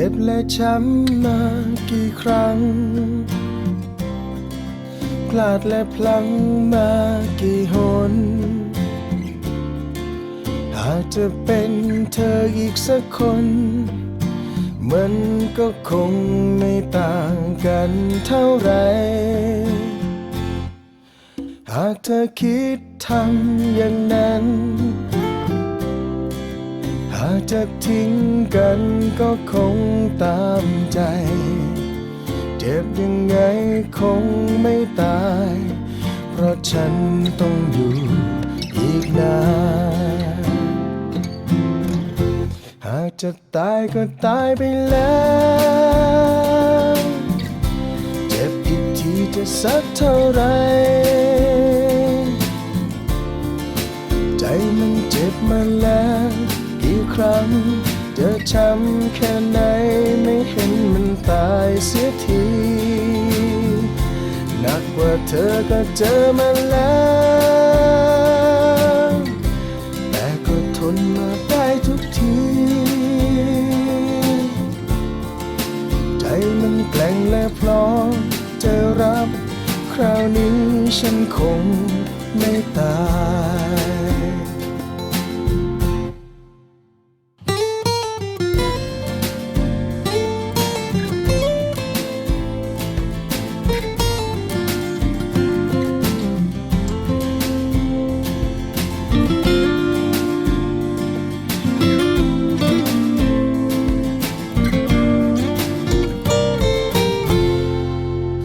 จ็บและช้ำมากี่ครั้ง พลาดและพลั้งมากี่หนหากจะเป็นเธออีกสักคน มันก็คงไม่ต่างกันเท่าไร หากเธอคิดทำอย่างนั้น จะทิ้งกันก็คงตามใจ เจ็บยังไงคงไม่ตาย เพราะฉันต้องอยู่อีกนานหากจะตายก็ตายไปแล้ว เจ็บอีกทีจะสักเท่าไหรใจมันเจ็บมาแล้ว ครั้ง จะช้ำแค่ไหนไม่เห็นมันตายเสียทีหนักกว่าเธอก็เจอมาแล้ว แต่ก็ทนมาได้ทุกที ใจมันแกล้งและพร้อมจะรับ คราวนี้ฉันคงไม่